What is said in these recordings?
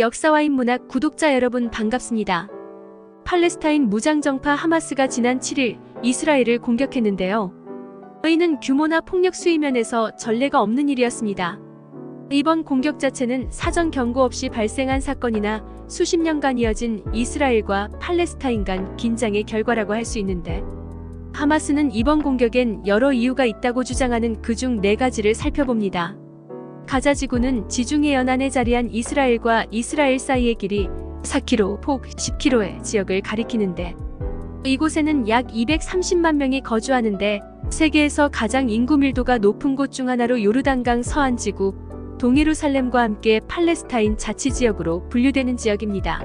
역사와 인문학 구독자 여러분 반갑습니다. 팔레스타인 무장정파 하마스가 지난 7일 이스라엘을 공격했는데요. 이는 규모나 폭력 수위면에서 전례가 없는 일이었습니다. 이번 공격 자체는 사전 경고 없이 발생한 사건이나 수십 년간 이어진 이스라엘과 팔레스타인 간 긴장의 결과라고 할 수 있는데 하마스는 이번 공격엔 여러 이유가 있다고 주장하는 그 중 네 가지를 살펴봅니다. 가자 지구는 지중해 연안에 자리한 이스라엘과 이스라엘 사이의 길이 4km, 폭 10km의 지역을 가리키는데 이곳에는 약 230만 명이 거주하는데 세계에서 가장 인구 밀도가 높은 곳 중 하나로 요르단강 서안 지구, 동예루살렘과 함께 팔레스타인 자치지역으로 분류되는 지역입니다.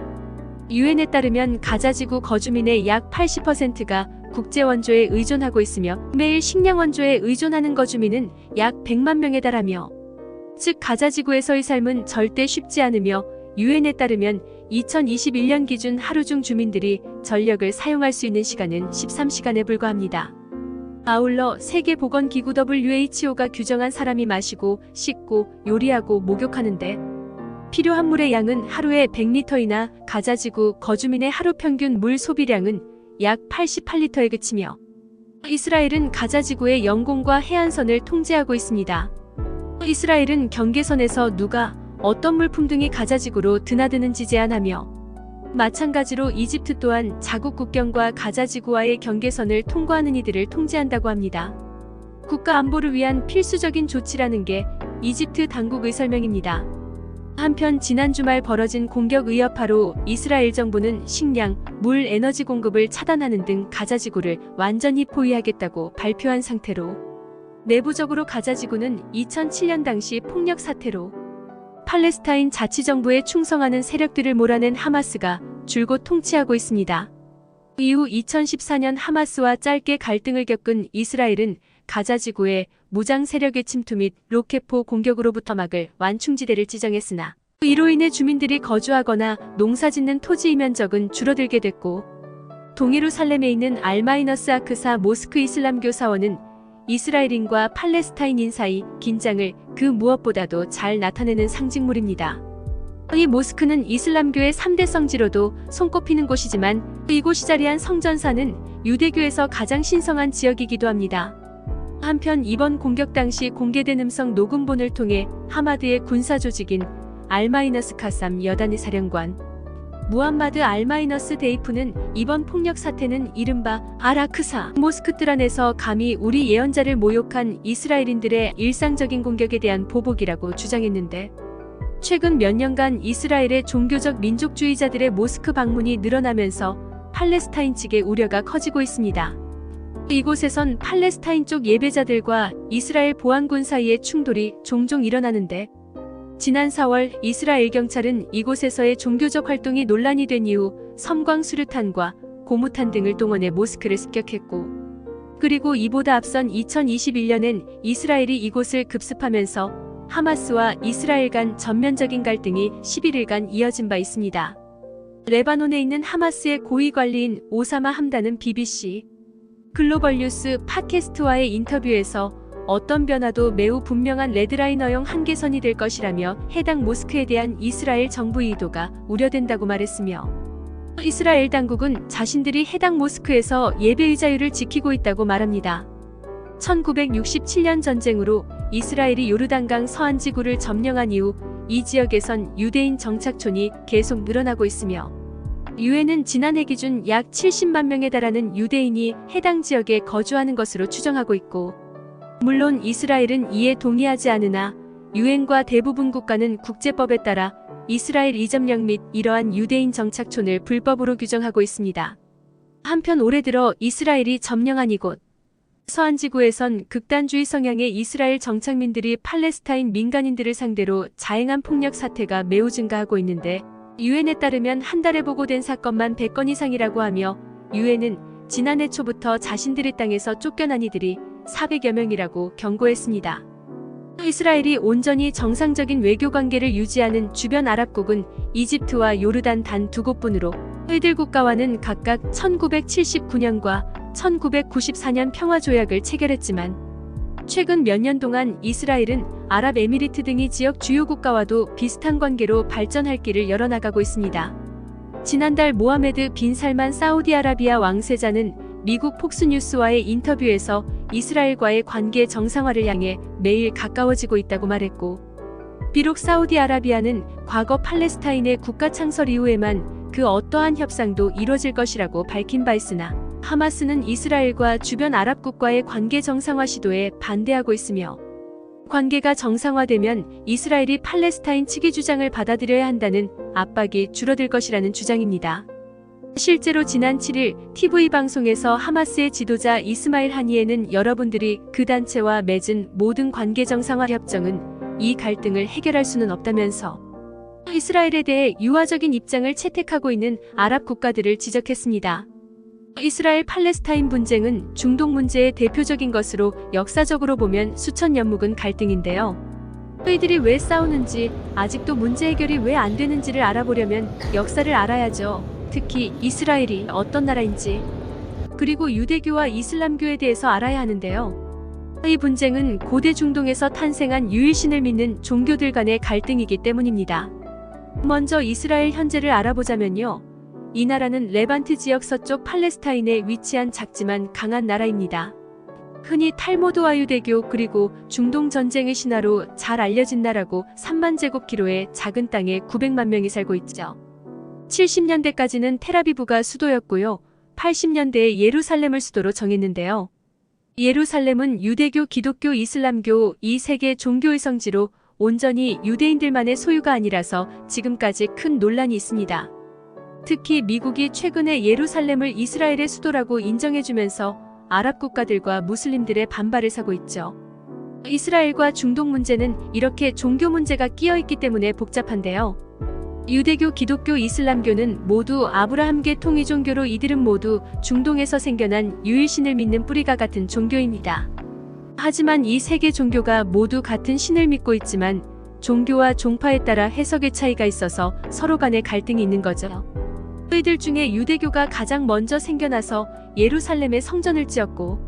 유엔에 따르면 가자 지구 거주민의 약 80%가 국제 원조에 의존하고 있으며 매일 식량 원조에 의존하는 거주민은 약 100만 명에 달하며 즉 가자 지구에서의 삶은 절대 쉽지 않으며 유엔에 따르면 2021년 기준 하루 중 주민들이 전력을 사용할 수 있는 시간은 13시간에 불과합니다. 아울러 세계보건기구 WHO가 규정한 사람이 마시고 씻고 요리하고 목욕하는데 필요한 물의 양은 하루에 100리터이나 가자지구 거주민의 하루 평균 물 소비량은 약 88리터에 그치며 이스라엘은 가자지구의 영공과 해안선을 통제하고 있습니다. 이스라엘은 경계선에서 누가 어떤 물품 등이 가자지구로 드나드는지 제한하며 마찬가지로 이집트 또한 자국 국경과 가자지구와의 경계선을 통과하는 이들을 통제한다고 합니다. 국가 안보를 위한 필수적인 조치라는 게 이집트 당국의 설명입니다. 한편 지난 주말 벌어진 공격 의여파로 이스라엘 정부는 식량, 물, 에너지 공급을 차단하는 등 가자지구를 완전히 포위하겠다고 발표한 상태로 내부적으로 가자지구는 2007년 당시 폭력 사태로 팔레스타인 자치정부에 충성하는 세력들을 몰아낸 하마스가 줄곧 통치하고 있습니다. 이후 2014년 하마스와 짧게 갈등을 겪은 이스라엘은 가자지구에 무장 세력의 침투 및 로켓포 공격으로부터 막을 완충지대를 지정했으나 이로 인해 주민들이 거주하거나 농사짓는 토지 이면적은 줄어들게 됐고 동예루살렘에 있는 알마이너스 아크사 모스크 이슬람교 사원은 이스라엘인과 팔레스타인인 사이 긴장을 그 무엇보다도 잘 나타내는 상징물입니다. 이 모스크는 이슬람교의 3대 성지로도 손꼽히는 곳이지만 이곳이 자리한 성전사는 유대교에서 가장 신성한 지역이기도 합니다. 한편 이번 공격 당시 공개된 음성 녹음본을 통해 하마드의 군사 조직인 알마이너스 카삼 여단의 사령관 무함마드 알마이너스 데이프는 이번 폭력 사태는 이른바 아라크사 모스크뜰 안에서 감히 우리 예언자를 모욕한 이스라엘인들의 일상적인 공격에 대한 보복이라고 주장했는데 최근 몇 년간 이스라엘의 종교적 민족주의자들의 모스크 방문이 늘어나면서 팔레스타인 측의 우려가 커지고 있습니다. 이곳에선 팔레스타인 쪽 예배자들과 이스라엘 보안군 사이의 충돌이 종종 일어나는데 지난 4월 이스라엘 경찰은 이곳에서의 종교적 활동이 논란이 된 이후 섬광 수류탄과 고무탄 등을 동원해 모스크를 습격했고 그리고 이보다 앞선 2021년엔 이스라엘이 이곳을 급습하면서 하마스와 이스라엘 간 전면적인 갈등이 11일간 이어진 바 있습니다. 레바논에 있는 하마스의 고위 관리인 오사마 함다는 BBC 글로벌 뉴스 팟캐스트와의 인터뷰에서 어떤 변화도 매우 분명한 레드라이너형 한계선이 될 것이라며 해당 모스크에 대한 이스라엘 정부 의도가 우려된다고 말했으며 이스라엘 당국은 자신들이 해당 모스크에서 예배의 자유를 지키고 있다고 말합니다. 1967년 전쟁으로 이스라엘이 요르단강 서안 지구를 점령한 이후 이 지역에선 유대인 정착촌이 계속 늘어나고 있으며 유엔은 지난해 기준 약 70만 명에 달하는 유대인이 해당 지역에 거주하는 것으로 추정하고 있고 물론 이스라엘은 이에 동의하지 않으나 유엔과 대부분 국가는 국제법에 따라 이스라엘 이점령 및 이러한 유대인 정착촌을 불법으로 규정하고 있습니다. 한편 올해 들어 이스라엘이 점령한 이곳 서안지구에선 극단주의 성향의 이스라엘 정착민들이 팔레스타인 민간인들을 상대로 자행한 폭력 사태가 매우 증가하고 있는데 유엔에 따르면 한 달에 보고된 사건만 100건 이상이라고 하며 유엔은 지난해 초부터 자신들의 땅에서 쫓겨난 이들이 400여 명이라고 경고했습니다. 이스라엘이 온전히 정상적인 외교 관계를 유지하는 주변 아랍국은 이집트와 요르단 단 두 곳뿐으로 이들 국가와는 각각 1979년과 1994년 평화조약을 체결했지만 최근 몇 년 동안 이스라엘은 아랍에미리트 등이 지역 주요 국가와도 비슷한 관계로 발전할 길을 열어나가고 있습니다. 지난달 모하메드 빈 살만 사우디아라비아 왕세자는 미국 폭스뉴스와의 인터뷰에서 이스라엘과의 관계 정상화를 향해 매일 가까워지고 있다고 말했고, 비록 사우디아라비아는 과거 팔레스타인의 국가 창설 이후에만 그 어떠한 협상도 이뤄질 것이라고 밝힌 바 있으나, 하마스는 이스라엘과 주변 아랍국과의 관계 정상화 시도에 반대하고 있으며, 관계가 정상화되면 이스라엘이 팔레스타인 측의 주장을 받아들여야 한다는 압박이 줄어들 것이라는 주장입니다. 실제로 지난 7일 TV 방송에서 하마스의 지도자 이스마일 하니에는 여러분들이 그 단체와 맺은 모든 관계 정상화 협정은 이 갈등을 해결할 수는 없다면서 이스라엘에 대해 유화적인 입장을 채택하고 있는 아랍 국가들을 지적했습니다. 이스라엘 팔레스타인 분쟁은 중동 문제의 대표적인 것으로 역사적으로 보면 수천 년 묵은 갈등인데요. 저희들이 왜 싸우는지, 아직도 문제 해결이 왜 안 되는지를 알아보려면 역사를 알아야죠. 특히 이스라엘이 어떤 나라인지, 그리고 유대교와 이슬람교에 대해서 알아야 하는데요. 이 분쟁은 고대 중동에서 탄생한 유일신을 믿는 종교들 간의 갈등이기 때문입니다. 먼저 이스라엘 현재를 알아보자면요. 이 나라는 레반트 지역 서쪽 팔레스타인에 위치한 작지만 강한 나라입니다. 흔히 탈모드와 유대교 그리고 중동 전쟁의 신화로 잘 알려진 나라고 3만 제곱키로의 작은 땅에 900만 명이 살고 있죠. 70년대까지는 테라비브가 수도였고요. 80년대에 예루살렘을 수도로 정했는데요. 예루살렘은 유대교, 기독교, 이슬람교 이 세계 종교의 성지로 온전히 유대인들만의 소유가 아니라서 지금까지 큰 논란이 있습니다. 특히 미국이 최근에 예루살렘을 이스라엘의 수도라고 인정해주면서 아랍 국가들과 무슬림들의 반발을 사고 있죠. 이스라엘과 중동 문제는 이렇게 종교 문제가 끼어 있기 때문에 복잡한데요. 유대교, 기독교, 이슬람교는 모두 아브라함계 통일 종교로 이들은 모두 중동에서 생겨난 유일신을 믿는 뿌리가 같은 종교입니다. 하지만 이 세 개 종교가 모두 같은 신을 믿고 있지만 종교와 종파에 따라 해석의 차이가 있어서 서로 간의 갈등이 있는 거죠. 저희들 중에 유대교가 가장 먼저 생겨나서 예루살렘에 성전을 지었고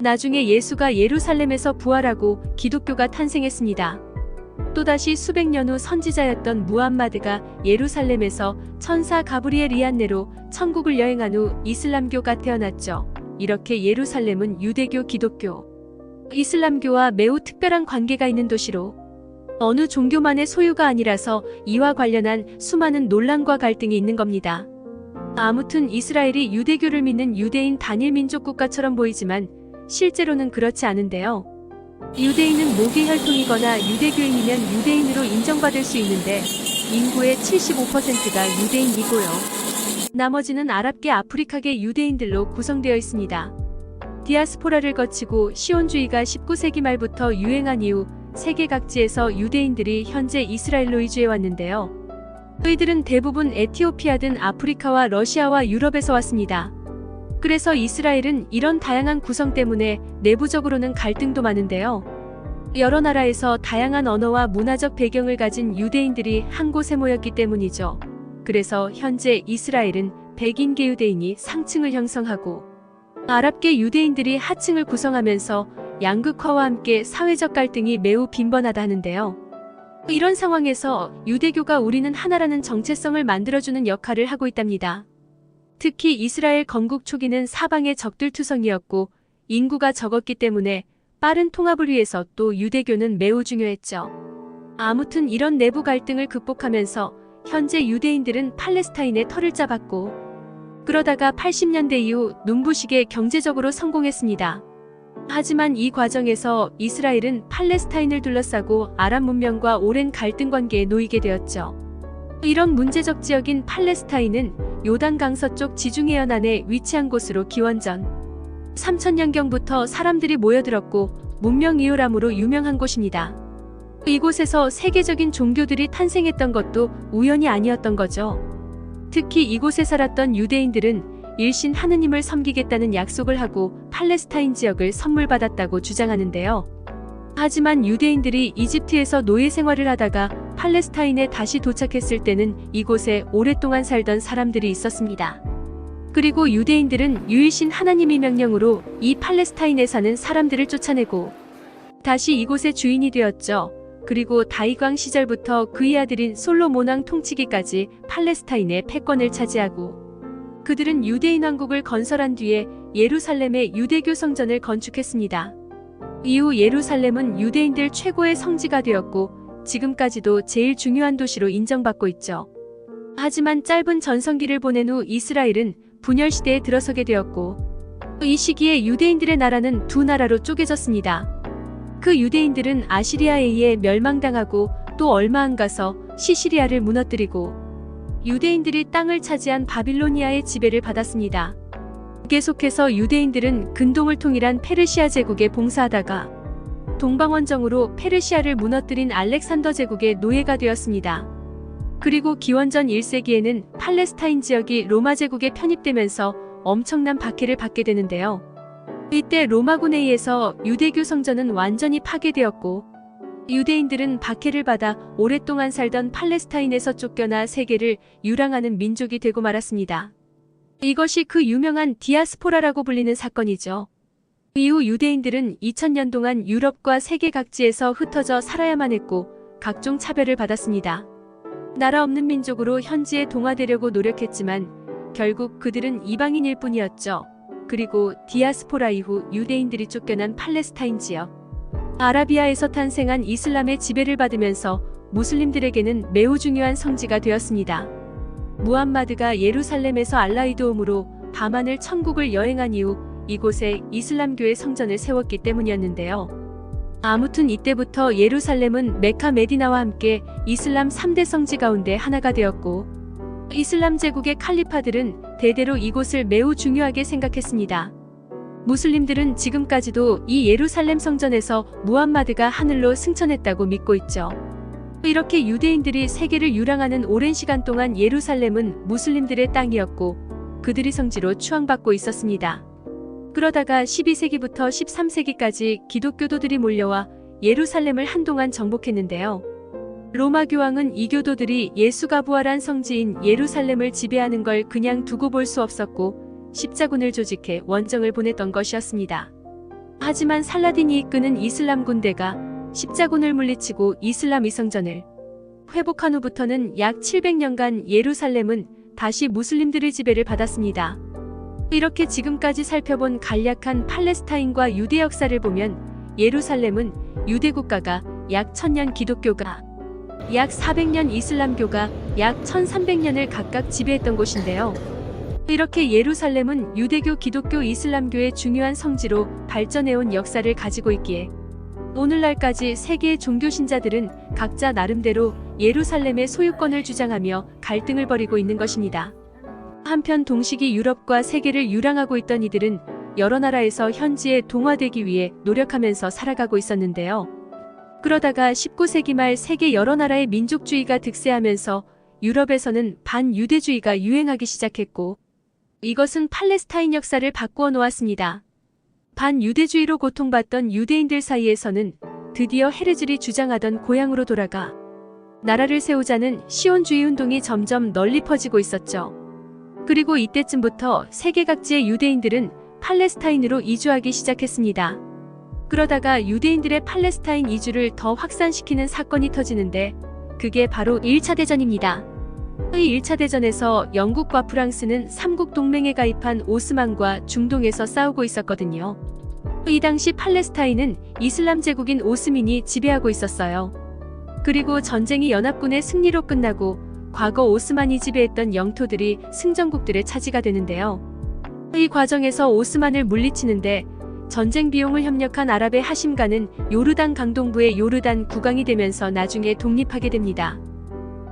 나중에 예수가 예루살렘에서 부활하고 기독교가 탄생했습니다. 또다시 수백 년 후 선지자였던 무함마드가 예루살렘에서 천사 가브리엘 이안네로 천국을 여행한 후 이슬람교가 태어났죠. 이렇게 예루살렘은 유대교, 기독교, 이슬람교와 매우 특별한 관계가 있는 도시로 어느 종교만의 소유가 아니라서 이와 관련한 수많은 논란과 갈등이 있는 겁니다. 아무튼 이스라엘이 유대교를 믿는 유대인 단일 민족 국가처럼 보이지만 실제로는 그렇지 않은데요. 유대인은 모계 혈통이거나 유대교인이면 유대인으로 인정받을 수 있는데 인구의 75%가 유대인이고요. 나머지는 아랍계 아프리카계 유대인들로 구성되어 있습니다. 디아스포라를 거치고 시온주의가 19세기 말부터 유행한 이후 세계 각지에서 유대인들이 현재 이스라엘로 이주해 왔는데요. 저희들은 대부분 에티오피아든 아프리카와 러시아와 유럽에서 왔습니다. 그래서 이스라엘은 이런 다양한 구성 때문에 내부적으로는 갈등도 많은데요. 여러 나라에서 다양한 언어와 문화적 배경을 가진 유대인들이 한 곳에 모였기 때문이죠. 그래서 현재 이스라엘은 백인계 유대인이 상층을 형성하고 아랍계 유대인들이 하층을 구성하면서 양극화와 함께 사회적 갈등이 매우 빈번하다 하는데요. 이런 상황에서 유대교가 우리는 하나라는 정체성을 만들어주는 역할을 하고 있답니다. 특히 이스라엘 건국 초기는 사방의 적들투성이었고 인구가 적었기 때문에 빠른 통합을 위해서 또 유대교는 매우 중요했죠. 아무튼 이런 내부 갈등을 극복하면서 현재 유대인들은 팔레스타인의 털을 짜봤고 그러다가 80년대 이후 눈부시게 경제적으로 성공했습니다. 하지만 이 과정에서 이스라엘은 팔레스타인을 둘러싸고 아랍 문명과 오랜 갈등 관계에 놓이게 되었죠. 이런 문제적 지역인 팔레스타인은 요단 강 서 쪽 지중해 연 안에 위치한 곳으로 기원전 3000년경부터 사람들이 모여들었고 문명 이후람으로 유명한 곳입니다. 이곳에서 세계적인 종교들이 탄생했던 것도 우연이 아니었던 거죠. 특히 이곳에 살았던 유대인들은 일신 하느님을 섬기겠다는 약속을 하고 팔레스타인 지역을 선물 받았다고 주장하는데요. 하지만 유대인들이 이집트에서 노예 생활을 하다가 팔레스타인에 다시 도착했을 때는 이곳에 오랫동안 살던 사람들이 있었습니다. 그리고 유대인들은 유일신 하나님의 명령으로 이 팔레스타인에 사는 사람들을 쫓아내고 다시 이곳의 주인이 되었죠. 그리고 다이광 시절부터 그의 아들인 솔로몬 왕 통치기까지 팔레스타인의 패권을 차지하고 그들은 유대인 왕국을 건설한 뒤에 예루살렘에 유대교 성전을 건축했습니다. 이후 예루살렘은 유대인들 최고의 성지가 되었고 지금까지도 제일 중요한 도시로 인정받고 있죠. 하지만 짧은 전성기를 보낸 후 이스라엘은 분열 시대에 들어서게 되었고 이 시기에 유대인들의 나라는 두 나라로 쪼개졌습니다. 그 유대인들은 아시리아에 의해 멸망당하고 또 얼마 안 가서 시시리아를 무너뜨리고 유대인들이 땅을 차지한 바빌로니아의 지배를 받았습니다. 계속해서 유대인들은 근동을 통일한 페르시아 제국에 봉사하다가 동방원정으로 페르시아를 무너뜨린 알렉산더 제국의 노예가 되었습니다. 그리고 기원전 1세기에는 팔레스타인 지역이 로마 제국에 편입되면서 엄청난 박해를 받게 되는데요. 이때 로마군에 의해서 유대교 성전은 완전히 파괴되었고 유대인들은 박해를 받아 오랫동안 살던 팔레스타인에서 쫓겨나 세계를 유랑하는 민족이 되고 말았습니다. 이것이 그 유명한 디아스포라라고 불리는 사건이죠. 이후 유대인들은 2000년 동안 유럽과 세계 각지에서 흩어져 살아야만 했고 각종 차별을 받았습니다. 나라 없는 민족으로 현지에 동화되려고 노력했지만 결국 그들은 이방인일 뿐이었죠. 그리고 디아스포라 이후 유대인들이 쫓겨난 팔레스타인 지역. 아라비아에서 탄생한 이슬람의 지배를 받으면서 무슬림들에게는 매우 중요한 성지가 되었습니다. 무함마드가 예루살렘에서 알라의 도움으로 밤하늘 천국을 여행한 이후 이곳에 이슬람교의 성전을 세웠기 때문이었는데요. 아무튼 이때부터 예루살렘은 메카 메디나와 함께 이슬람 3대 성지 가운데 하나가 되었고 이슬람 제국의 칼리파들은 대대로 이곳을 매우 중요하게 생각했습니다. 무슬림들은 지금까지도 이 예루살렘 성전에서 무함마드가 하늘로 승천했다고 믿고 있죠. 이렇게 유대인들이 세계를 유랑하는 오랜 시간 동안 예루살렘은 무슬림들의 땅이었고 그들이 성지로 추앙받고 있었습니다. 그러다가 12세기부터 13세기까지 기독교도들이 몰려와 예루살렘을 한동안 정복했는데요. 로마 교황은 이 교도들이 예수가 부활한 성지인 예루살렘을 지배하는 걸 그냥 두고 볼 수 없었고 십자군을 조직해 원정을 보냈던 것이었습니다. 하지만 살라딘이 이끄는 이슬람 군대가 십자군을 물리치고 이슬람 위성전을 회복한 후부터는 약 700년간 예루살렘은 다시 무슬림들의 지배를 받았습니다. 이렇게 지금까지 살펴본 간략한 팔레스타인과 유대 역사를 보면 예루살렘은 유대 국가가 약 1000년 기독교가 약 400년 이슬람교가 약 1300년을 각각 지배했던 곳인데요. 이렇게 예루살렘은 유대교, 기독교, 이슬람교의 중요한 성지로 발전해온 역사를 가지고 있기에 오늘날까지 세계의 종교 신자들은 각자 나름대로 예루살렘의 소유권을 주장하며 갈등을 벌이고 있는 것입니다. 한편 동시기 유럽과 세계를 유랑하고 있던 이들은 여러 나라에서 현지에 동화되기 위해 노력하면서 살아가고 있었는데요. 그러다가 19세기 말 세계 여러 나라의 민족주의가 득세하면서 유럽에서는 반유대주의가 유행하기 시작했고 이것은 팔레스타인 역사를 바꾸어 놓았습니다. 반유대주의로 고통받던 유대인들 사이에서는 드디어 헤르즐이 주장하던 고향으로 돌아가 나라를 세우자는 시온주의 운동이 점점 널리 퍼지고 있었죠. 그리고 이때쯤부터 세계 각지의 유대인들은 팔레스타인으로 이주하기 시작했습니다. 그러다가 유대인들의 팔레스타인 이주를 더 확산시키는 사건이 터지는데 그게 바로 1차 대전입니다. 이 1차 대전에서 영국과 프랑스는 삼국 동맹에 가입한 오스만과 중동에서 싸우고 있었거든요. 이 당시 팔레스타인은 이슬람 제국인 오스민이 지배하고 있었어요. 그리고 전쟁이 연합군의 승리로 끝나고 과거 오스만이 지배했던 영토들이 승전국들의 차지가 되는데요. 이 과정에서 오스만을 물리치는데 전쟁 비용을 협력한 아랍의 하심가는 요르단 강동부의 요르단 국왕이 되면서 나중에 독립하게 됩니다.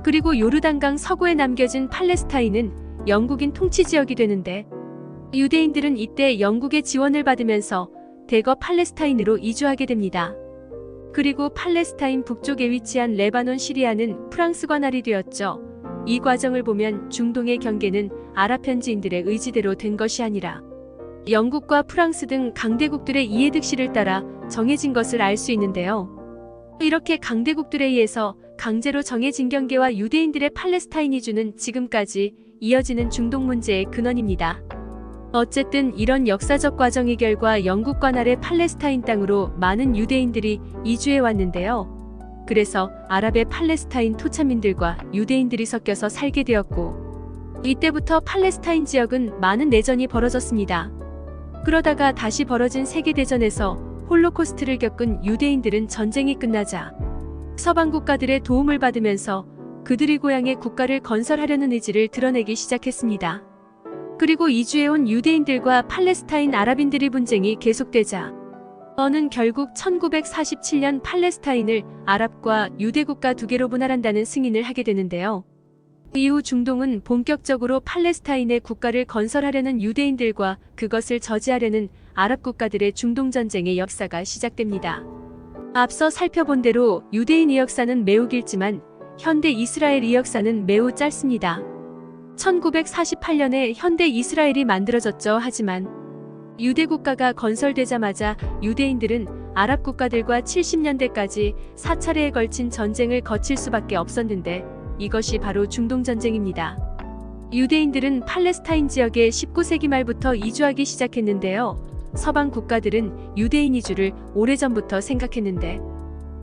그리고 요르단강 서구에 남겨진 팔레스타인은 영국인 통치 지역이 되는데 유대인들은 이때 영국의 지원을 받으면서 대거 팔레스타인으로 이주하게 됩니다. 그리고 팔레스타인 북쪽에 위치한 레바논 시리아는 프랑스과 날이 되었죠. 이 과정을 보면 중동의 경계는 아랍 현지인들의 의지대로 된 것이 아니라 영국과 프랑스 등 강대국들의 이해득실을 따라 정해진 것을 알 수 있는데요. 이렇게 강대국들에 의해서 강제로 정해진 경계와 유대인들의 팔레스타인 이 주는 지금까지 이어지는 중동 문제의 근원입니다. 어쨌든 이런 역사적 과정의 결과 영국과 나라의 팔레스타인 땅으로 많은 유대인들이 이주해 왔는데요. 그래서 아랍의 팔레스타인 토착민들과 유대인들이 섞여서 살게 되었고 이때부터 팔레스타인 지역은 많은 내전이 벌어졌습니다. 그러다가 다시 벌어진 세계대전에서 홀로코스트를 겪은 유대인들은 전쟁이 끝나자 서방 국가들의 도움을 받으면서 그들이 고향의 국가를 건설하려는 의지를 드러내기 시작했습니다. 그리고 이주해온 유대인들과 팔레스타인 아랍인들의 분쟁이 계속되자 어는 결국 1947년 팔레스타인을 아랍과 유대 국가 두 개로 분할한다는 승인을 하게 되는데요. 이후 중동은 본격적으로 팔레스타인의 국가를 건설하려는 유대인들과 그것을 저지하려는 아랍 국가들의 중동 전쟁의 역사가 시작됩니다. 앞서 살펴본 대로 유대인 이역사는 매우 길지만 현대 이스라엘 이역사는 매우 짧습니다. 1948년에 현대 이스라엘이 만들어졌죠. 하지만 유대 국가가 건설되자마자 유대인들은 아랍 국가들과 70년대까지 4차례에 걸친 전쟁을 거칠 수밖에 없었는데 이것이 바로 중동 전쟁입니다. 유대인들은 팔레스타인 지역에 19세기 말부터 이주하기 시작했는데요. 서방 국가들은 유대인 이주를 오래전부터 생각했는데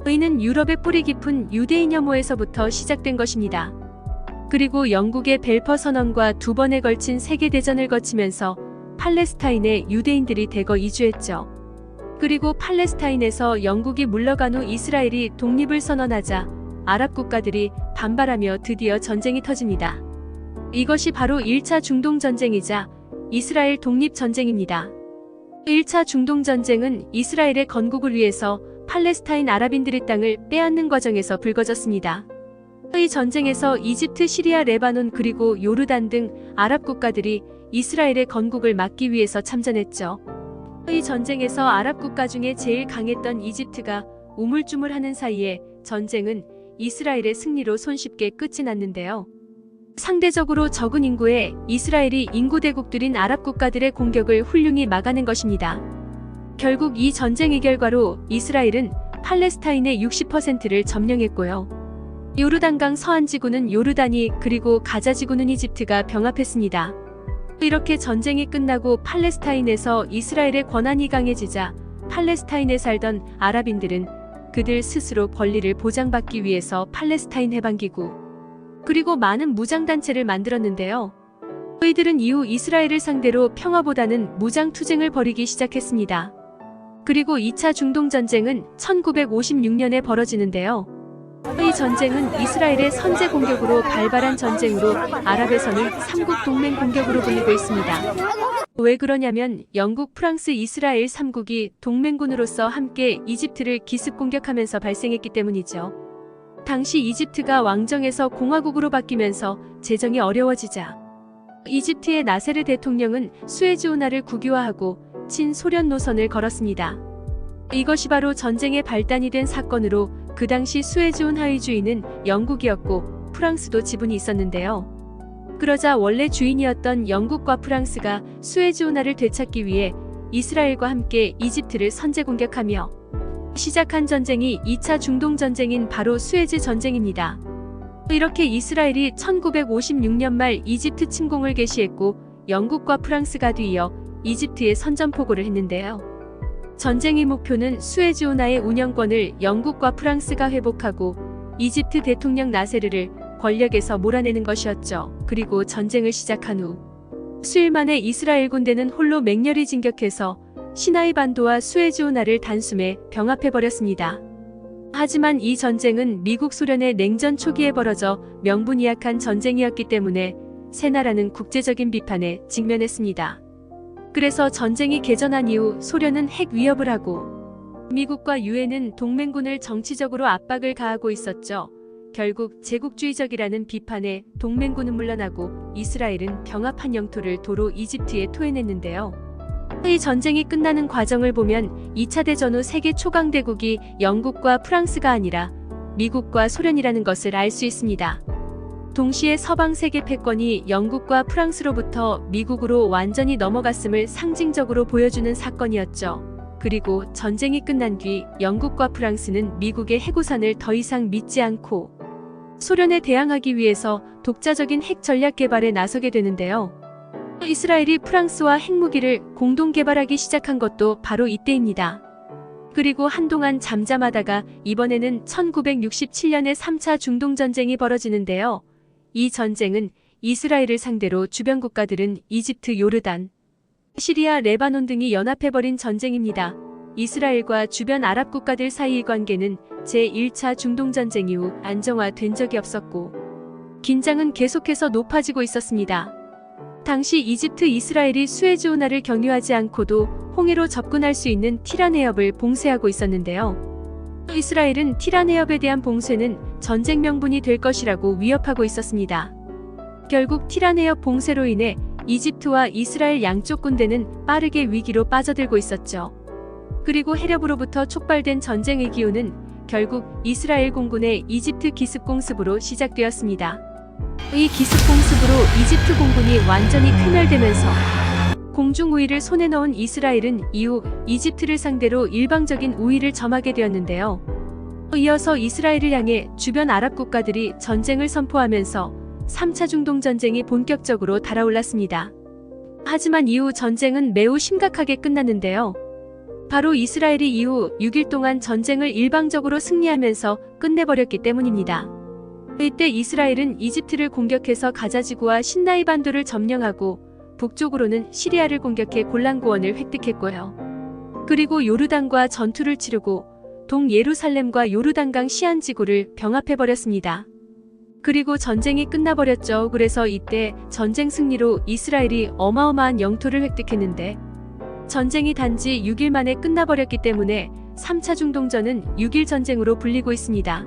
의는 유럽의 뿌리 깊은 유대인 혐오에서부터 시작된 것입니다. 그리고 영국의 벨퍼 선언과 두 번에 걸친 세계 대전을 거치면서 팔레스타인에 유대인들이 대거 이주했죠. 그리고 팔레스타인에서 영국이 물러간 후 이스라엘이 독립을 선언하자 아랍 국가들이 반발하며 드디어 전쟁이 터집니다. 이것이 바로 1차 중동 전쟁이자 이스라엘 독립 전쟁입니다. 1차 중동 전쟁은 이스라엘의 건국을 위해서 팔레스타인 아랍인들의 땅을 빼앗는 과정에서 불거졌습니다. 이 전쟁에서 이집트, 시리아, 레바논 그리고 요르단 등 아랍 국가들이 이스라엘의 건국을 막기 위해서 참전했죠. 이 전쟁에서 아랍 국가 중에 제일 강했던 이집트가 우물쭈물하는 사이에 전쟁은 이스라엘의 승리로 손쉽게 끝이 났는데요. 상대적으로 적은 인구에 이스라엘이 인구 대국들인 아랍 국가들의 공격을 훌륭히 막아낸 것입니다. 결국 이 전쟁의 결과로 이스라엘은 팔레스타인의 60%를 점령했고요. 요르단강 서안 지구는 요르단이 그리고 가자 지구는 이집트가 병합했습니다. 이렇게 전쟁이 끝나고 팔레스타인에서 이스라엘의 권한이 강해지자 팔레스타인에 살던 아랍인들은 그들 스스로 권리를 보장받기 위해서 팔레스타인 해방기구 그리고 많은 무장단체를 만들었는데요. 이들은 이후 이스라엘을 상대로 평화보다는 무장 투쟁을 벌이기 시작했습니다. 그리고 2차 중동 전쟁은 1956년에 벌어지는데요. 이 전쟁은 이스라엘의 선제 공격으로 발발한 전쟁으로 아랍에서는 삼국 동맹 공격으로 불리고 있습니다. 왜 그러냐면 영국, 프랑스, 이스라엘 3국이 동맹군으로서 함께 이집트를 기습 공격하면서 발생했기 때문이죠. 당시 이집트가 왕정에서 공화국으로 바뀌면서 재정이 어려워지자 이집트의 나세르 대통령은 수에즈 운하를 국유화하고 친소련 노선을 걸었습니다. 이것이 바로 전쟁의 발단이 된 사건으로 그 당시 수에즈운 하의 주인은 영국이었고 프랑스도 지분이 있었는데요. 그러자 원래 주인이었던 영국과 프랑스가 수에즈운하를 되찾기 위해 이스라엘과 함께 이집트를 선제 공격하며 시작한 전쟁이 2차 중동 전쟁인 바로 수에즈 전쟁입니다. 이렇게 이스라엘이 1956년 말 이집트 침공을 개시했고 영국과 프랑스가 뒤이어 이집트에 선전포고를 했는데요. 전쟁의 목표는 수에즈운하의 운영권을 영국과 프랑스가 회복하고 이집트 대통령 나세르를 권력에서 몰아내는 것이었죠. 그리고 전쟁을 시작한 후 수일 만에 이스라엘 군대는 홀로 맹렬히 진격해서 시나이 반도와 수에즈운하를 단숨에 병합해버렸습니다. 하지만 이 전쟁은 미국 소련의 냉전 초기에 벌어져 명분이 약한 전쟁이었기 때문에 세 나라는 국제적인 비판에 직면했습니다. 그래서 전쟁이 개전한 이후 소련은 핵 위협을 하고 미국과 유엔은 동맹군을 정치적으로 압박을 가하고 있었죠. 결국 제국주의적이라는 비판에 동맹군은 물러나고 이스라엘은 병합한 영토를 도로 이집트에 토해냈는데요. 이 전쟁이 끝나는 과정을 보면 2차 대전 후 세계 초강대국이 영국과 프랑스가 아니라 미국과 소련이라는 것을 알 수 있습니다. 동시에 서방 세계 패권이 영국과 프랑스로부터 미국으로 완전히 넘어갔음을 상징적으로 보여주는 사건이었죠. 그리고 전쟁이 끝난 뒤 영국과 프랑스는 미국의 해구산을 더 이상 믿지 않고 소련에 대항하기 위해서 독자적인 핵 전략 개발에 나서게 되는데요. 이스라엘이 프랑스와 핵무기를 공동 개발하기 시작한 것도 바로 이때입니다. 그리고 한동안 잠잠하다가 이번에는 1967년에 3차 중동전쟁이 벌어지는데요. 이 전쟁은 이스라엘을 상대로 주변 국가들은 이집트, 요르단, 시리아, 레바논 등이 연합해버린 전쟁입니다. 이스라엘과 주변 아랍 국가들 사이의 관계는 제1차 중동전쟁 이후 안정화된 적이 없었고 긴장은 계속해서 높아지고 있었습니다. 당시 이집트 이스라엘이 수에즈 운하를 경유하지 않고도 홍해로 접근할 수 있는 티란 해협을 봉쇄하고 있었는데요. 이스라엘은 티란 해협에 대한 봉쇄는 전쟁 명분이 될 것이라고 위협하고 있었습니다. 결국 티란 해협 봉쇄로 인해 이집트와 이스라엘 양쪽 군대는 빠르게 위기로 빠져들고 있었죠. 그리고 해협으로부터 촉발된 전쟁의 기운은 결국 이스라엘 공군의 이집트 기습 공습으로 시작되었습니다. 이 기습 공습으로 이집트 공군이 완전히 쾌멸되면서 공중 우위를 손에 넣은 이스라엘은 이후 이집트를 상대로 일방적인 우위를 점하게 되었는데요. 이어서 이스라엘을 향해 주변 아랍 국가들이 전쟁을 선포하면서 3차 중동 전쟁이 본격적으로 달아올랐습니다. 하지만 이후 전쟁은 매우 심각하게 끝났는데요. 바로 이스라엘이 이후 6일 동안 전쟁을 일방적으로 승리하면서 끝내버렸기 때문입니다. 이때 이스라엘은 이집트를 공격해서 가자지구와 신나이 반도를 점령하고 북쪽으로는 시리아를 공격해 골란고원을 획득했고요. 그리고 요르단과 전투를 치르고 동 예루살렘과 요르단강 시안지구를 병합해버렸습니다. 그리고 전쟁이 끝나버렸죠. 그래서 이때 전쟁 승리로 이스라엘이 어마어마한 영토를 획득했는데 전쟁이 단지 6일 만에 끝나버렸기 때문에 3차 중동전은 6일 전쟁으로 불리고 있습니다.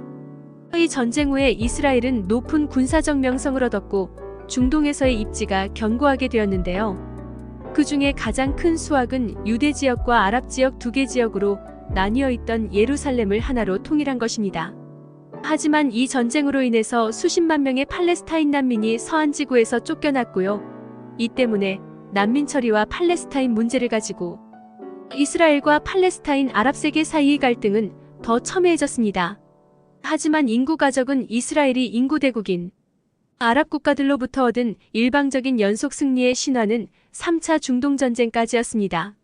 이 전쟁 후에 이스라엘은 높은 군사적 명성을 얻었고 중동에서의 입지가 견고하게 되었는데요. 그 중에 가장 큰 수확은 유대 지역과 아랍 지역 두 개 지역으로 나뉘어 있던 예루살렘을 하나로 통일한 것입니다. 하지만 이 전쟁으로 인해서 수십만 명의 팔레스타인 난민이 서한 지구에서 쫓겨났고요. 이 때문에 난민 처리와 팔레스타인 문제를 가지고 이스라엘과 팔레스타인 아랍 세계 사이의 갈등은 더 첨예해졌습니다. 하지만 인구 가적은 이스라엘이 인구 대국인 아랍 국가들로부터 얻은 일방적인 연속 승리의 신화는 3차 중동 전쟁까지였습니다.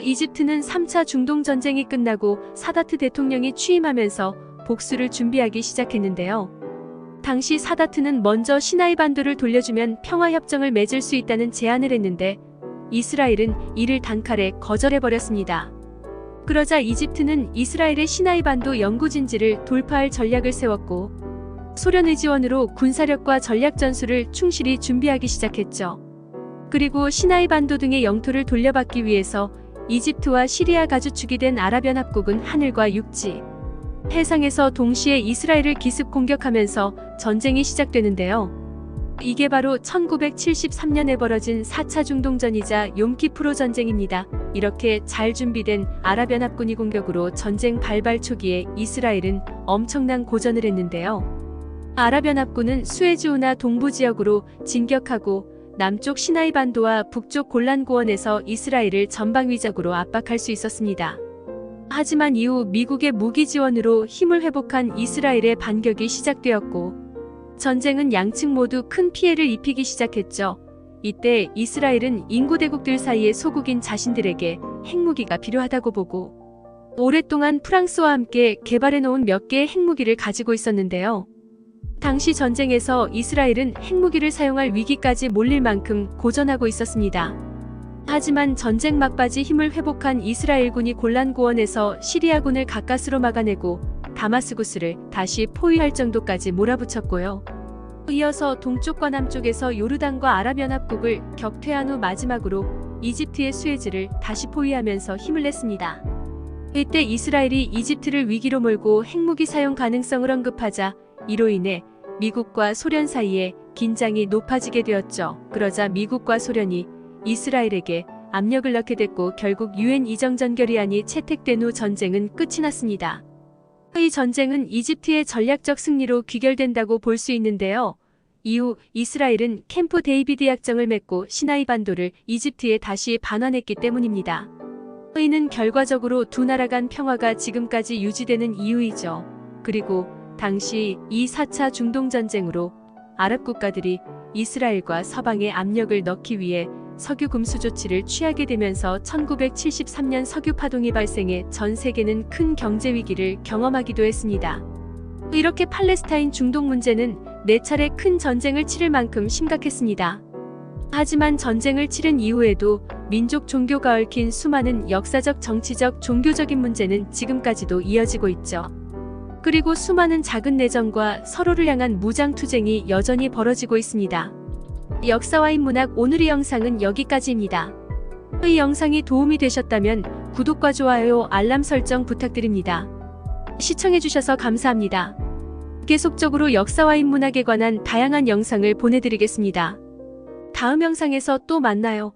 이집트는 3차 중동 전쟁이 끝나고 사다트 대통령이 취임하면서 복수를 준비하기 시작했는데요. 당시 사다트는 먼저 시나이 반도를 돌려주면 평화 협정을 맺을 수 있다는 제안을 했는데 이스라엘은 이를 단칼에 거절해버렸습니다. 그러자 이집트는 이스라엘의 시나이 반도 영구진지를 돌파할 전략을 세웠고 소련의 지원으로 군사력과 전략 전술을 충실히 준비하기 시작했죠. 그리고 시나이 반도 등의 영토를 돌려받기 위해서 이집트와 시리아 가주축이 된 아랍연합국은 하늘과 육지, 해상에서 동시에 이스라엘을 기습 공격하면서 전쟁이 시작되는데요. 이게 바로 1973년에 벌어진 4차 중동전이자 용키프로 전쟁입니다. 이렇게 잘 준비된 아랍연합군이 공격으로 전쟁 발발 초기에 이스라엘은 엄청난 고전을 했는데요. 아랍연합군은 수에즈우나 동부 지역으로 진격하고 남쪽 시나이 반도와 북쪽 골란 고원에서 이스라엘을 전방위적으로 압박할 수 있었습니다. 하지만 이후 미국의 무기 지원으로 힘을 회복한 이스라엘의 반격이 시작되었고 전쟁은 양측 모두 큰 피해를 입히기 시작했죠. 이때 이스라엘은 인구 대국들 사이의 소국인 자신들에게 핵무기가 필요하다고 보고 오랫동안 프랑스와 함께 개발해 놓은 몇 개의 핵무기를 가지고 있었는데요. 당시 전쟁에서 이스라엘은 핵무기를 사용할 위기까지 몰릴 만큼 고전하고 있었습니다. 하지만 전쟁 막바지 힘을 회복한 이스라엘군이 골란고원에서 시리아군을 가까스로 막아내고 다마스구스를 다시 포위할 정도까지 몰아붙였고요. 이어서 동쪽과 남쪽에서 요르단과 아랍연합국을 격퇴한 후 마지막으로 이집트의 수에즈를 다시 포위하면서 힘을 냈습니다. 이때 이스라엘이 이집트를 위기로 몰고 핵무기 사용 가능성을 언급하자 이로 인해 미국과 소련 사이에 긴장이 높아지게 되었죠. 그러자 미국과 소련이 이스라엘에게 압력을 넣게 됐고 결국 유엔 이정전 결의안이 채택된 후 전쟁은 끝이 났습니다. 이 전쟁은 이집트의 전략적 승리로 귀결된다고 볼 수 있는데요. 이후 이스라엘은 캠프 데이비드 약정을 맺고 시나이 반도를 이집트에 다시 반환했기 때문입니다. 이는 결과적으로 두 나라 간 평화가 지금까지 유지되는 이유이죠. 그리고 당시 이 4차 중동 전쟁으로 아랍 국가들이 이스라엘과 서방에 압력을 넣기 위해 석유 금수 조치를 취하게 되면서 1973년 석유 파동이 발생해 전 세계는 큰 경제 위기를 경험하기도 했습니다. 이렇게 팔레스타인 중동 문제는 네 차례 큰 전쟁을 치를 만큼 심각했습니다. 하지만 전쟁을 치른 이후에도 민족 종교가 얽힌 수많은 역사적, 정치적, 종교적인 문제는 지금까지도 이어지고 있죠. 그리고 수많은 작은 내전과 서로를 향한 무장 투쟁이 여전히 벌어지고 있습니다. 역사와 인문학 오늘의 영상은 여기까지입니다. 이 영상이 도움이 되셨다면 구독과 좋아요, 알람 설정 부탁드립니다. 시청해주셔서 감사합니다. 계속적으로 역사와 인문학에 관한 다양한 영상을 보내드리겠습니다. 다음 영상에서 또 만나요.